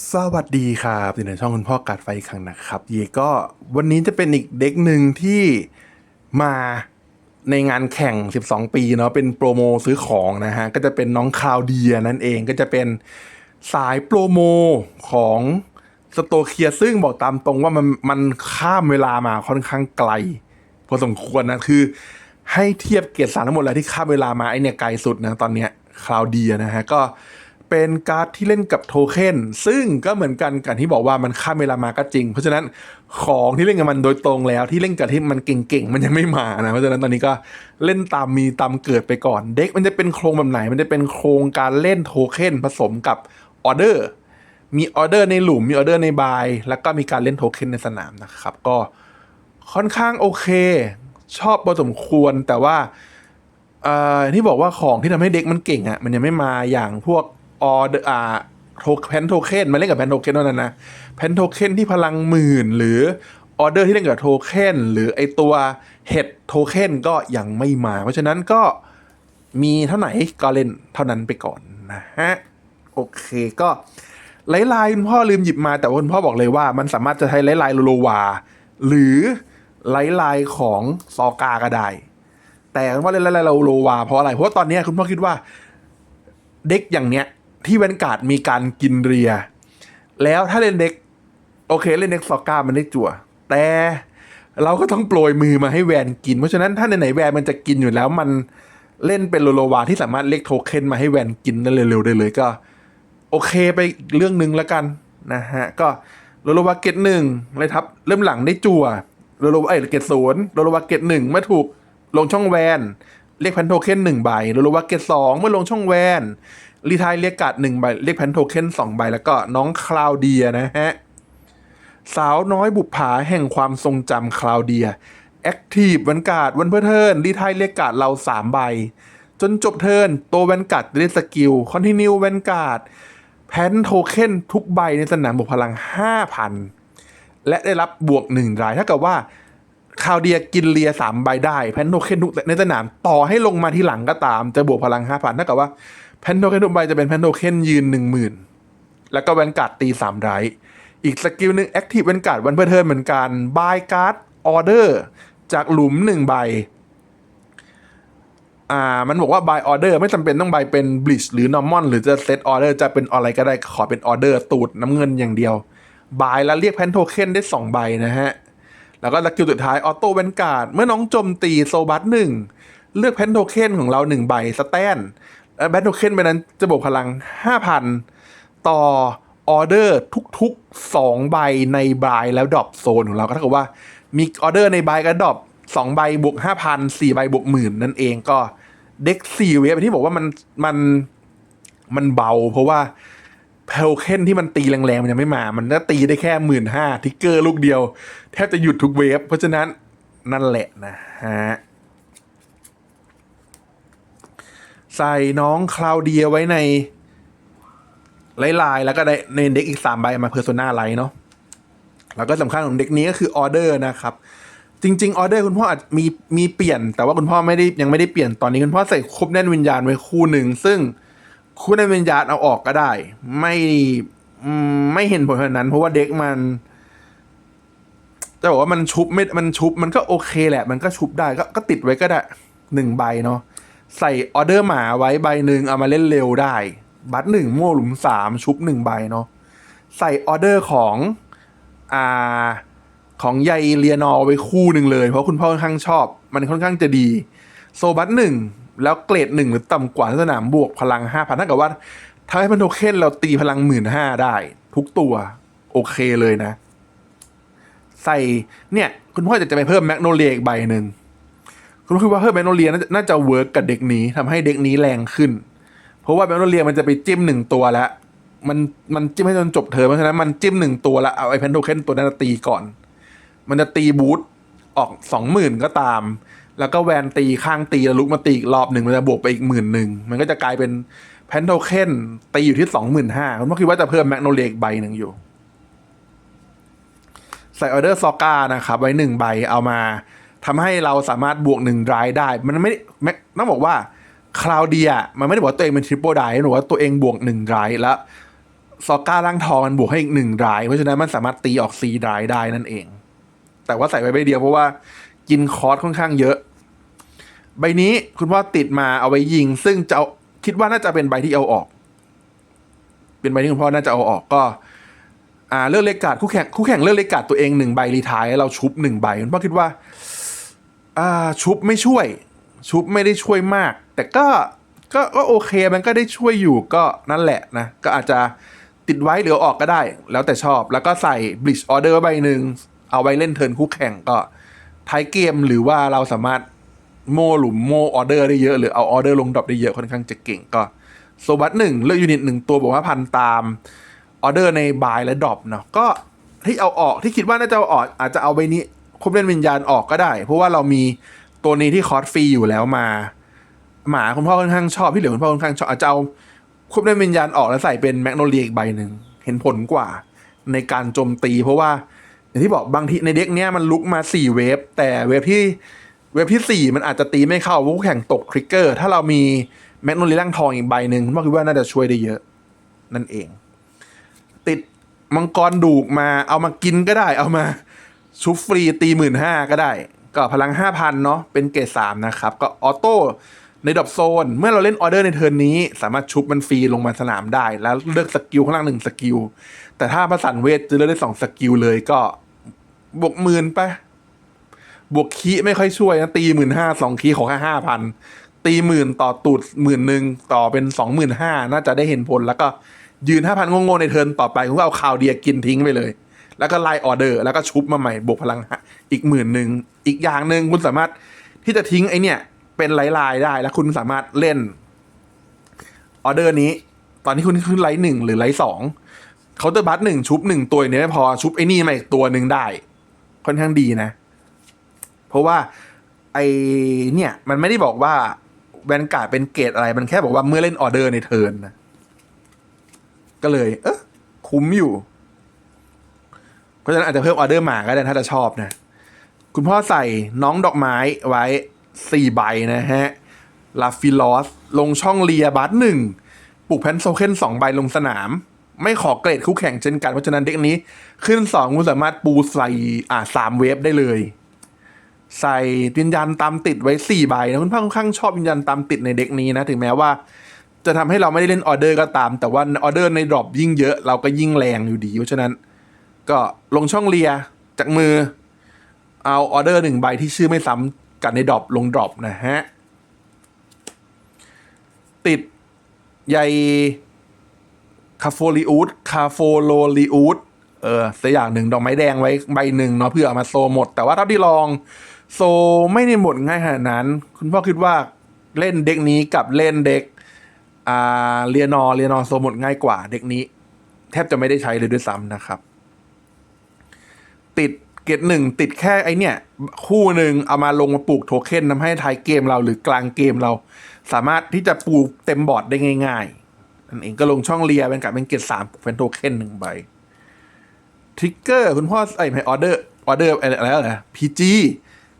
สวัสดีครับอยู่ในช่องคุณพ่อการไฟอีกครั้งนะครับ เยก็วันนี้จะเป็นอีกเด็กหนึ่งที่มาในงานแข่ง 12 ปีเนาะเป็นโปรโมซื้อของนะฮะ ก็จะเป็นน้องคลาวเดียนั่นเองก็จะเป็นสายโปรโมของสโตเคียซึ่งบอกตามตรงว่ามันมันข้ามเวลามาค่อนข้างไกล พอสมควรนะ คือให้เทียบเกียรติสารทั้งหมดแล้วที่ข้ามเวลามาไอเนี่ยไกลสุดนะตอนเนี้ยคลาวเดียนะฮะ ก็ เป็นการ์ดที่เล่นกับโทเค็นซึ่งก็เหมือนกันกันที่บอกว่ามันข้ามเวลามาก็จริง เพราะฉะนั้นของที่เล่นกับมันโดยตรงแล้วที่เล่นกับที่มันเก่งๆ มันยังไม่มานะ เพราะฉะนั้นตอนนี้ก็เล่นตามมีตามเกิดไปก่อน เด็กมันจะเป็นโครงแบบไหน มันจะเป็นโครงการเล่นโทเค็นผสมกับออเดอร์มีออเดอร์ในหลุมมีออเดอร์ในบายแล้วก็มีการเล่นโทเค็นในสนามนะครับก็ค่อนข้างโอเค ชอบพอสมควรแต่ว่าที่บอกว่าของที่ทำให้เด็กมันเก่งอะ่ะมันยังไม่มาอย่างพวก ออเดอร์อ่าโทแพนโทเค็นมาเล่นกับแพนโทเค็นเท่านั้นนะแพนโทเค็นที่พลังหมื่นหรือออเดอร์ที่เล่นกับโทเค็นหรือไอตัวเห็ดโทเค็นก็ยังไม่มา เพราะฉะนั้นก็มีเท่าไหร่ก็เล่นเท่านั้นไปก่อนนะฮะ โอเคก็ไลท์ไลน์คุณพ่อลืมหยิบมาแต่ว่าคุณพ่อบอกเลยว่า มันสามารถจะใช้ไลท์ไลน์โลวา หรือไลท์ไลน์ของซอกาก็ได้ แต่คุณพ่อเล่นไลท์ไลน์โลวาเพราะอะไรเพราะว่าตอนนี้คุณพ่อคิดว่าเด็กอย่างเนี้ย ที่แวนการ์ดมีการกินเรีย แล้วถ้าเล่นเด็ก โอเคเล่นเด็กซอกามันได้จั่ว แต่เราก็ต้องโปรยมือมาให้แวนกิน เพราะฉะนั้นถ้าไหนแวนมันจะกินอยู่แล้วมันเล่นเป็นโลโลวาที่สามารถเรียกโทเค็นมาให้แวนกินได้เร็วๆได้เลยก็ โอเคไปเรื่องหนึ่งแล้วกันนะฮะ ก็โลโลวาเกตหนึ่งเลยทับเริ่มหลังได้จั่วโลโลวาเอเกตศูนย์โลโลวาเกตหนึ่งเมื่อถูกลงช่องแวน เรียกแพนโทเค็นหนึ่งใบโลโลวาเกตสองเมื่อลงช่องแวน รีไทายเรียกการ์ดหนึ่งใบเรียกแพนโทเค็นสองใบแล้วก็น้องคลาวเดียนะฮะ สาวน้อยบุปผาแห่งความทรงจำคลาวเดียแอคทีฟวันการ์ดวันเพื่อเทิร์นรีไทายเรียกการ์ดเราสามใบ จนจบเทิร์นตัวแวนการ์ดเรียกสกิลคอนติเนียแวนการ์ดแพนโทเค็นทุกใบในสนามบวกพลัง 5,000 และได้รับบวกหนึ่งรายถ้ากับว่าคาวเดียกินเลียสามใบได้ แพนโทเค็นทุกในสนามต่อให้ลงมาที่หลังก็ตามจะบวกพลัง 5,000ถ้ากับว่า แพนโทเคนทุกใบจะเป็นแพนโทเคนยืน10,000แล้วก็แวนการ์ดตีสามไรอีกสกิลหนึ่งแอคทีฟแวนการ์ดวันเพื่อเทิร์นเหมือนกันบายการ์ดออเดอร์จากหลุมหนึ่งใบ อ่า มันบอกว่า buy order ไม่จำเป็นต้อง buy เป็น bleach หรือ normal หรือจะ set order จะเป็นอะไรก็ได้ขอเป็น order ตูดน้ำเงินอย่างเดียว buy แล้วเรียกแพนโทเค็นได้2ใบนะฮะ แล้วก็สกิลสุดท้ายออโต้เวนการ์ดเมื่อน้องโจมตีโซบัสหนึ่งเลือกแพนโทเค็นของเรา1ใบสแตน และแพนโทเค็นใบนั้นจะบวกพลัง 5,000 ต่อออเดอร์ทุกๆ 2 ใบในบายแล้วดรอปโซนของเราก็เท่ากับว่า มีออเดอร์ในบายกับดรอป2ใบบวก5,000 4ใบบวกหมื่นนั่นเองก็เด็ก4เวฟที่บอกว่ามันมันมันเบา เพราะว่าเพลเคนที่มันตีแรงๆ มันยังไม่มา มันก็ตีได้แค่หมื่นห้าทิกเกอร์ลูกเดียว แทบจะหยุดทุกเวฟเพราะฉะนั้นนั่นแหละนะฮะ ใส่น้องคลาวเดียไว้ในไลน์ไลแล้วก็ได้ในเด็กอีกสามใบมาเพอร์โซนาไลท์เนาะแล้วก็สำคัญของเด็กนี้ก็คือออเดอร์นะครับ จริงๆออเดอร์คุณพ่ออาจมีมีเปลี่ยน แต่ว่าคุณพ่อไม่ได้ยังไม่ได้เปลี่ยนตอนนี้คุณพ่อใส่ครบแน่นวิญญาณไว้คู่หนึ่ง ซึ่งคู่แน่นวิญญาณเอาออกก็ได้ ไม่ไม่เห็นผลขนาดนั้น เพราะว่าเด็กมันจะบอกว่ามันชุบไม่มันชุบมันก็โอเคแหละ มันก็ชุบได้ก็ก็ติดไว้ก็ได้หนึ่งใบเนาะ ใส่ออเดอร์หมาไว้ใบหนึ่งเอามาเล่นเร็วได้ บัตรหนึ่งโม่หลุมสามชุบหนึ่งใบเนาะใส่ออเดอร์ของอ่าของยายเรียนอไว้คู่หนึ่งเลย เพราะคุณพ่อค่อนข้างชอบ มันค่อนข้างจะดี โซบัตหนึ่งแล้วเกรดหนึ่งหรือต่ำกว่าสนามบวกพลังห้าพันถ้ากับว่าถ้าให้พันโทเค็นเราตีพลังหมื่นห้าได้ ทุกตัว โอเคเลยนะ ใส่เนี่ย คุณพ่อจะจะไปเพิ่มแมกโนเลียอีกใบหนึ่ง คุณพ่อคิดว่าเพิ่มแมกโนเลียน่าจะเวิร์กกับเด็กนี้ทำให้เด็กนี้แรงขึ้น เพราะว่าแมกโนเลียมันจะไปจิ้มหนึ่งตัวแล้ว มันมันจิ้มให้จนจบเทอเพราะฉะนั้นมันจิ้มหนึ่งตัวแล้วเอาไอ้แพนโทเคนตัวนั้นตีก่อน มันจะตีบูทออกสองหมื่นก็ตาม แล้วก็แวนตีข้างตีแล้วลุกมาตีอีกรอบหนึ่งมันจะบวกไปอีกหมื่นหนึ่งมันก็จะกลายเป็นแพนโทเคนตีอยู่ที่สองหมื่นห้าผมคิดว่าจะเพิ่มแมกโนเลียอีกใบหนึ่งอยู่ใส่ออเดอร์ซอก้านะครับไว้หนึ่งใบเอามา ทำให้เราสามารถบวกหนึ่งรายได้ มันไม่ได้แม้ต้องบอกว่าคลาวเดียมันไม่ได้บอกว่าตัวเองเป็นทริปเปิลไดมันบอกว่าตัวเองบวกหนึ่งรายแล้วซอก้าร่างทองมันบวกให้อีกหนึ่งรายเพราะฉะนั้นมันสามารถตีออกสี่รายได้นั่นเอง แต่ว่าใส่ไปใบเดียวเพราะว่ากินคอร์สค่อนข้างเยอะ ใบนี้คุณพ่อติดมาเอาไว้ยิง ซึ่งจะคิดว่าน่าจะเป็นใบที่เอาออก เป็นใบที่คุณพ่อน่าจะเอาออกก็อ่าเลือกเลขการ์ดคู่แข่งคู่แข่งเลือกเลขการ์ดตัวเองหนึ่งใบรีทายเราชุบหนึ่งใบคุณพ่อคิดว่า ชุบไม่ช่วย ชุบไม่ได้ช่วยมาก แต่ก็ก็ก็โอเคมันก็ได้ช่วยอยู่ก็นั่นแหละนะ ก็อาจจะติดไว้หรือเอาออกก็ได้ แล้วแต่ชอบแล้วก็ใส่ bridge order ใบหนึ่งเอาไว้เล่นเทิร์นคู่แข่งก็ท้ายเกมหรือว่าเราสามารถโมหลุมโมออเดอร์ได้เยอะ หรือเอาออเดอร์ลงดรอปได้เยอะค่อนข้างจะเก่งก็โซบัตหนึ่งเลือกยูนิตหนึ่งตัวบอกว่าพันตามออเดอร์ในบายและดรอปเนาะก็ที่เอาออกที่คิดว่าน่าจะเอาออกอาจจะเอาใบนี้ ควบเล่นวิญญาณออกก็ได้ เพราะว่าเรามีตัวนี้ที่คอร์สฟรีอยู่แล้วมา หมาคุณพ่อค่อนข้างชอบ พี่เหลือคุณพ่อค่อนข้างชอบอาจจะเอาควบเล่นวิญญาณออกแล้วใส่เป็นแมกโนเลียอีกใบหนึ่งเห็นผลกว่าในการโจมตี เพราะว่าอย่างที่บอกบางทีในเด็กเนี้ยมันลุกมาสี่เวฟแต่เวฟที่เวฟที่สี่มันอาจจะตีไม่เข้าเพราะคู่แข่งตกทริกเกอร์ถ้าเรามีแมกโนเลียร่างทองอีกใบหนึ่งคุณพ่อคิดว่าน่าจะช่วยได้เยอะ นั่นเอง ติดมังกรดูกมาเอามากินก็ได้เอามา ชุบฟรีตีหมื่นห้าก็ได้ ก็พลังห้าพันเนาะเป็นเกรดสามนะครับ ก็ออโต้ในดรอปโซน เมื่อเราเล่นออเดอร์ในเทิร์นนี้ สามารถชุบมันฟรีลงมาสนามได้ แล้วเลือกสกิลข้างล่างหนึ่งสกิล แต่ถ้าประสันเวทจะเลือกได้สองสกิลเลยก็บวกหมื่นไป บวกคีไม่ค่อยช่วยนะ ตีหมื่นห้าสองคีขอแค่ห้าพันตีหมื่นต่อตูดหมื่นหนึ่งต่อเป็นสองหมื่นห้าน่าจะได้เห็นผลแล้วก็ยืนห้าพันงงๆในเทิร์นต่อไปคุณก็เอาคาวเดียกินทิ้งไปเลย แล้วก็ไล่ออเดอร์ แล้วก็ชุบมาใหม่บวกพลังอีกหมื่นหนึ่งอีกอย่างหนึ่งคุณสามารถที่จะทิ้งไอเนี่ย เป็นลายๆได้แล้วคุณสามารถเล่นออเดอร์นี้ ตอนที่คุณขึ้นไลท์หนึ่งหรือไลท์สองเคาน์เตอร์บัตหนึ่งชุบหนึ่งตัวอย่างนี้ไม่พอชุบไอ้นี่มาอีกตัวหนึ่งได้ ค่อนข้างดีนะ เพราะว่าไอเนี่ย มันไม่ได้บอกว่าแวนการ์ดเป็นเกรดอะไร มันแค่บอกว่าเมื่อเล่นออเดอร์ในเทิร์นนะ ก็เลย เออคุ้มอยู่ เพราะฉะนั้นอาจจะเพิ่มออเดอร์มาก็ได้ถ้าจะชอบนะ คุณพ่อใส่น้องดอกไม้ไว้สี่ใบนะฮะลาฟิลอส ลงช่องเลียบัตหนึ่งปลูกแพนโซเคนสองใบลงสนาม ไม่ขอเกรดคู่แข่งเช่นกัน เพราะฉะนั้นเด็กนี้ ขึ้นสองคุณสามารถปูใส่อ่าสามเวฟได้เลย ใส่วิญญาณตามติดไว้สี่ใบนะคุณพ่อค่อนข้างชอบวิญญาณตามติดในเด็กนี้นะ ถึงแม้ว่า จะทำให้เราไม่ได้เล่นออเดอร์ก็ตาม แต่ว่าออเดอร์ในดรอปยิ่งเยอะเราก็ยิ่งแรงอยู่ดี เพราะฉะนั้น ก็ลงช่องเลียจากมือ เอาออเดอร์หนึ่งใบที่ชื่อไม่ซ้ำกันในดรอปลงดรอปนะฮะ ติดใยคาโฟลิอูดคาโฟโลลิอูดเออสักอย่างหนึ่งดอกไม้แดงไว้ใบหนึ่งเนาะเพื่อเอามาโซหมด แต่ว่าเท่าที่ลอง โซไม่ได้หมดง่ายขนาดนั้น คุณพ่อคิดว่าเล่นเด็กนี้กับเล่นเด็กอ่าเรียนอเรียนอโซหมดง่ายกว่าเด็กนี้ แทบจะไม่ได้ใช้เลยด้วยซ้ำนะครับ ติดเกตหนึ่งติดแค่ไอเนี่ย คู่หนึ่งเอามาลงมาปลูกโทเค็นทำให้ท้ายเกมเราหรือกลางเกมเรา สามารถที่จะปลูกเต็มบอร์ดได้ง่ายๆนั่นเองก็ลงช่องเลียเป็นกับเป็นเกตสามเป็นโทเค็นหนึ่งใบทริกเกอร์คุณพ่อใส่ให้ออเดอร์ออเดอร์อะไรแล้วเหรอพีจี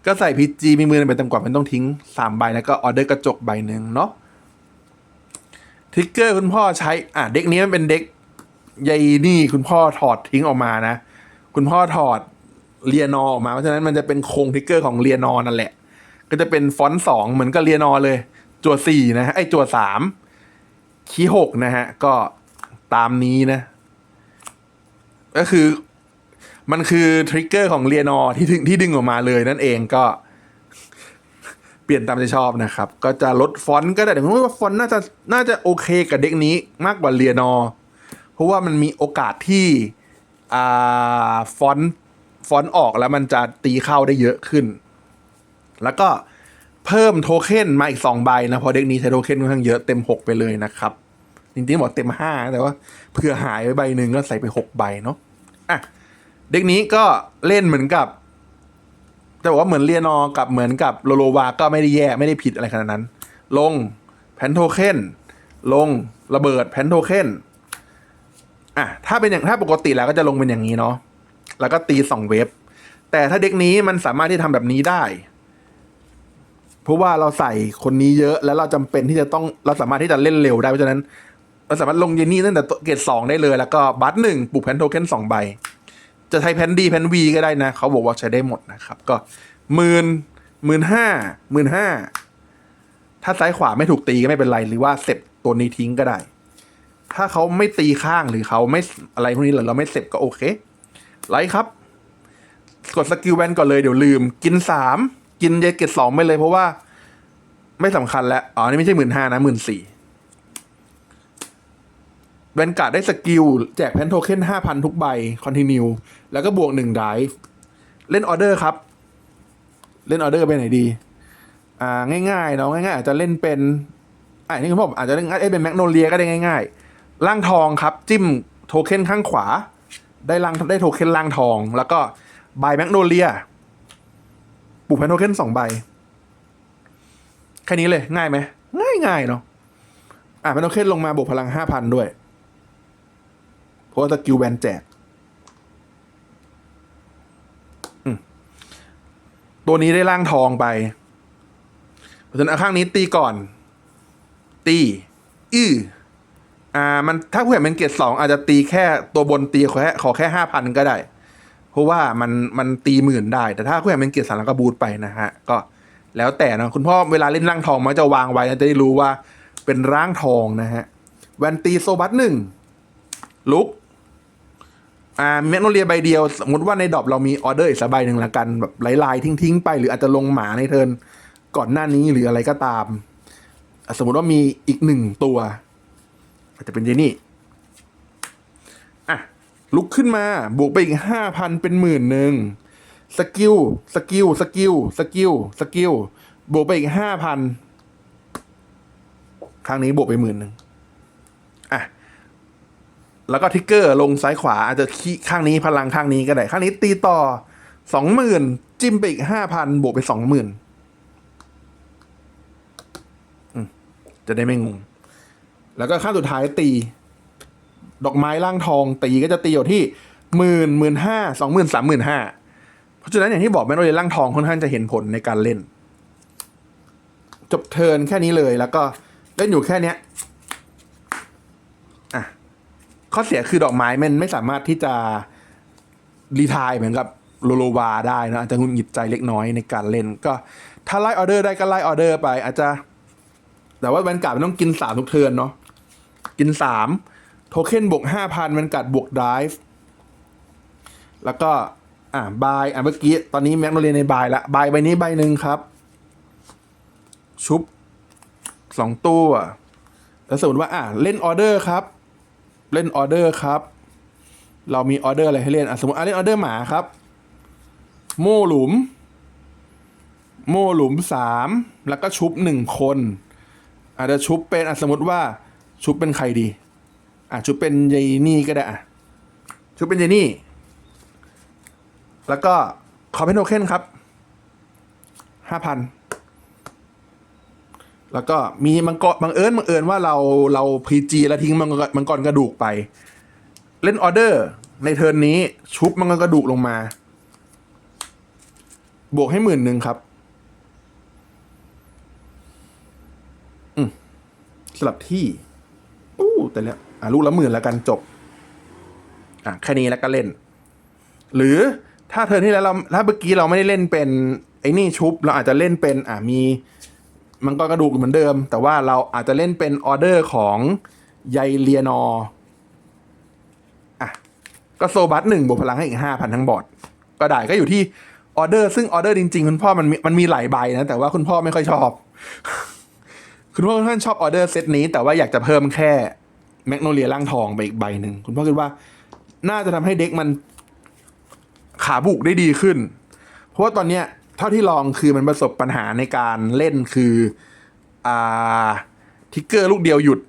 ก็ใส่พีจีมีมือไปต่ำกว่ามันต้องทิ้งสามใบแล้วก็ออเดอร์กระจกใบหนึ่งเนาะทริกเกอร์คุณพ่อใช้อะเด็กนี้มันเป็นเด็กใยนี่คุณพ่อถอดทิ้งออกมานะ คุณพ่อถอดเรียนอออกมา เพราะฉะนั้นมันจะเป็นโครงทริกเกอร์ของเรียนอนั่นแหละ ก็จะเป็นฟอนต์สองเหมือนกับเรียนอเลยจั่วสี่นะฮะไอจั่วสามคีหกนะฮะ ก็ตามนี้นะ ก็คือมันคือทริกเกอร์ของเรียนอที่ดึงที่ดึงออกมาเลยนั่นเองก็เปลี่ยนตามใจชอบนะครับ ก็จะลดฟอนต์ก็ได้แต่ผมว่าฟอนต์น่าจะน่าจะโอเคกับเด็กนี้มากกว่าเรียนอเพราะว่ามันมีโอกาสที่ อ่าฟอนต์ฟอนต์ออกแล้วมันจะตีเข้าได้เยอะขึ้น แล้วก็เพิ่มโทเค็นมาอีกสองใบนะเพอเด็กนี้ใช้โทเค็นค่อนข้างเยอะเต็มหกไปเลยนะครับ จริงๆบอกเต็มห้าแต่ว่าเผื่อหายไปใบหนึ่งก็ใส่ไปหกใบเนาะอะเด็กนี้ก็เล่นเหมือนกับแต่ว่าเหมือนเรียนอกับเหมือนกับโลโลวาก็ไม่ได้แย่ไม่ได้ผิดอะไรขนาดนั้น ลงแพนโทเค็นลงระเบิดแพนโทเค็น อะถ้าเป็นอย่างถ้าปกติแล้วก็จะลงเป็นอย่างนี้เนาะแล้วก็ตีสองเวฟแต่ถ้าเด็กนี้มันสามารถที่ทำแบบนี้ได้ เพราะว่าเราใส่คนนี้เยอะ แล้วเราจำเป็นที่จะต้องเราสามารถที่จะเล่นเร็วได้เพราะฉะนั้น เราสามารถลงเยนนี่ตั้งแต่เกรดสองได้เลย แล้วก็บัตหนึ่งปลูกแพนโทเค็นสองใบ จะใช้แพนดีแพนวีก็ได้นะ เขาบอกว่าใช้ได้หมดนะครับ ก็หมื่นหมื่นห้าหมื่นห้าถ้าซ้ายขวาไม่ถูกตีก็ไม่เป็นไร หรือว่าเสร็จตัวนี้ทิ้งก็ได้ ถ้าเขาไม่ตีข้างหรือเขาไม่อะไรพวกนี้หรือเราไม่เสร็จก็โอเค ไลค์ครับ กดสกิลแวนก่อนเลยเดี๋ยวลืม กินสามกินเยเกตสองไปเลยเพราะว่า ไม่สำคัญแล้ว อ๋อ นี่ไม่ใช่หมื่นห้านะหมื่นสี่แวนการ์ดได้สกิล แจกแพนโทเค็นห้าพันทุกใบ คอนติเนียแล้วก็บวกหนึ่งไดฟ์เล่นออเดอร์ครับ เล่นออเดอร์ไปไหนดี อ่า ง่ายๆเนาะง่ายๆ อาจจะเล่นเป็นอ่านี่คุณผมอาจจะเล่นเอ้ยเป็นแมกโนเลียก็ได้ง่าย ๆ ร่างทองครับ จิ้มโทเค็นข้างขวา ได้ร่างได้โทเค็นร่างทอง แล้วก็ใบแมกโนเลียปลูกแพนโทเค็นสองใบแค่นี้เลยง่ายไหมง่ายง่ายเนาะอะแพนโทเค็นลงมาบวกพลังห้าพันด้วย เพราะว่าสกิลแวนแจกตัวนี้ได้ร่างทองไปเพราะฉะนั้นข้างนี้ตีก่อน ตี อื้อ อ่ามันถ้าผู้ใหญ่เป็นเกรดสองอาจจะตีแค่ตัวบนตีขอแค่ขอแค่ห้าพันก็ได้ เพราะว่ามันมันตีหมื่นได้ แต่ถ้าผู้ใหญ่เป็นเกรดสามแล้วก็บูทไปนะฮะ ก็แล้วแต่นะคุณพ่อเวลาเล่นร่างทองมันจะวางไว้จะได้รู้ว่าเป็นร่างทองนะฮะแวนตีโซบัสหนึ่งลุกอ่าเมโนเลียใบเดียว สมมติว่าในดอปเรามีออเดอร์อีกสักใบหนึ่งละกันแบบลายๆทิ้งๆไป หรืออาจจะลงหมาในเทิร์นก่อนหน้านี้หรืออะไรก็ตาม สมมติว่ามีอีกหนึ่งตัว อาจจะเป็นเจนี่อะลุกขึ้นมาบวกไปอีกห้าพันเป็นหมื่นหนึ่งสกิลสกิลสกิลสกิลสกิลบวกไปอีกห้าพันครั้งนี้บวกไปหมื่นหนึ่งอะแล้วก็ทิกเกอร์ลงซ้ายขวาอาจจะขี้ข้างนี้พลังข้างนี้ก็ได้ข้างนี้ตีต่อสองหมื่นจิ้มไปอีกห้าพันบวกไปสองหมื่นจะได้ไม่งง แล้วก็ขั้นสุดท้ายตี ดอกไม้ร่างทองตีก็จะตีอยู่ที่หมื่นหมื่นห้าสองหมื่นสามหมื่นห้าเพราะฉะนั้นอย่างที่บอกแมนโนเลร่างทองค่อนข้างจะเห็นผลในการเล่น จบเทิร์นแค่นี้เลยแล้วก็เล่นอยู่แค่เนี้ยอะข้อเสียคือดอกไม้มันไม่สามารถที่จะรีทายเหมือนกับโลโลวาได้นะอาจจะหงุดหงิดใจเล็กน้อยในการเล่นก็ถ้าไล่ออเดอร์ได้ก็ไล่ออเดอร์ไปอาจจะแต่ว่าแวนการ์ดมันต้องกินสามทุกเทิร์นเนาะ กินสามโทเค็นบวกห้าพันแวนการ์ดบวกไดฟ์แล้วก็ อ่าบายอะเมื่อกี้ ตอนนี้แม็กโนเรียนในบายละบายใบนี้ใบหนึ่งครับ ชุบสองตัวแล้วสมมติว่า อะเล่นออเดอร์ครับ เล่นออเดอร์ครับ เรามีออเดอร์อะไรให้เล่นอะสมมติอะเล่นออเดอร์หมาครับ โม่หลุม โม่หลุมสามแล้วก็ชุบหนึ่งคน อาจจะชุบเป็นอะสมมติว่า ชุบเป็นใครดี อะชุบเป็นยายนี่ก็ได้อะชุบเป็นยายนี่ แล้วก็ขอเป็นโทเค็นครับห้าพันแล้วก็มีมังกรบังเอิญบังเอิญว่าเราเราพีจีแล้วทิ้งมังกรมังกรกระดูกไป เล่นออเดอร์ ในเทิร์นนี้ชุบมังกรกระดูกลงมา บวกให้หมื่นหนึ่งครับสลับที่ อู้แต่แล้วอะลูกละหมื่นแล้วกันจบอะแค่นี้แล้วก็เล่น หรือถ้าเธอที่แล้วเราถ้าเมื่อกี้เราไม่ได้เล่นเป็นไอ้นี่ชุบเราอาจจะเล่นเป็นอะมีมันก็กระดูกเหมือนเดิม แต่ว่าเราอาจจะเล่นเป็นออเดอร์ของไยเลียนออะก็โซบัสหนึ่งบวกพลังให้อีกห้าพันทั้งบอร์ดก็ได้ก็อยู่ที่ออเดอร์ซึ่งออเดอร์จริงๆ คุณพ่อมันมันมีหลายใบนะ แต่ว่าคุณพ่อไม่ค่อยชอบ คุณพ่อค่อนชอบออเดอร์เซตนี้ แต่ว่าอยากจะเพิ่มแค่แมกโนเลียร่างทองไปอีกใบหนึ่งคุณพ่อคิดว่าน่าจะทำให้เด็กมันขาบุกได้ดีขึ้น เพราะว่าตอนเนี้ยเท่าที่ลองคือมันประสบปัญหาในการเล่นคืออ่าทิกเกอร์ลูกเดียวหยุด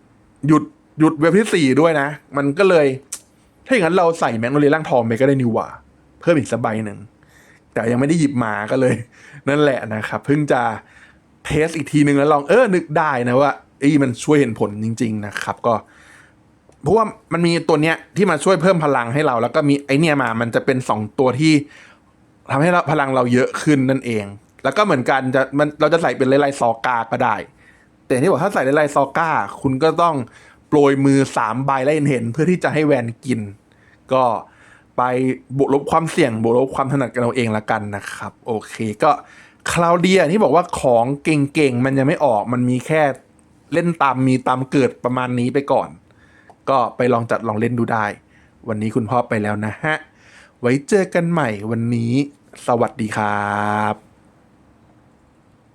หยุดหยุดเว็บที่สี่ด้วยนะ มันก็เลย ถ้าอย่างนั้นเราใส่แมกโนเลียร่างทองไปก็ได้นิวว่า เพิ่มอีกสักใบหนึ่งแต่ยังไม่ได้หยิบมาก็เลย นั่นแหละนะครับ เพิ่งจะ เทสอีกทีหนึ่งแล้วลองเออนึกได้นะว่าอ้มันช่วยเห็นผลจริง ๆ นะครับ ก็ เพราะว่ามันมีตัวเนี้ยที่มาช่วยเพิ่มพลังให้เรา แล้วก็มีไอเนี้ยมามันจะเป็นสองตัวที่ทำให้เราพลังเราเยอะขึ้นนั่นเอง แล้วก็เหมือนกันจะมันเราจะใส่เป็นไลไลซอกาก็ได้ แต่ที่บอกถ้าใส่ไลไลซอกาคุณก็ต้องโปรยมือสามใบและเห็นเห็น เพื่อที่จะให้แวนกิน ก็ไปบวกลบความเสี่ยงบวกลบความถนัดกันเอาเองละกันนะครับ โอเคก็ คลาวเดียที่บอกว่าของเก่งๆ มันยังไม่ออกมันมีแค่เล่นตามมีตามเกิดประมาณนี้ไปก่อน ก็ไปลองจัดลองเล่นดูได้ วันนี้คุณพ่อไปแล้วนะฮะ ไว้เจอกันใหม่วันนี้ สวัสดีครับ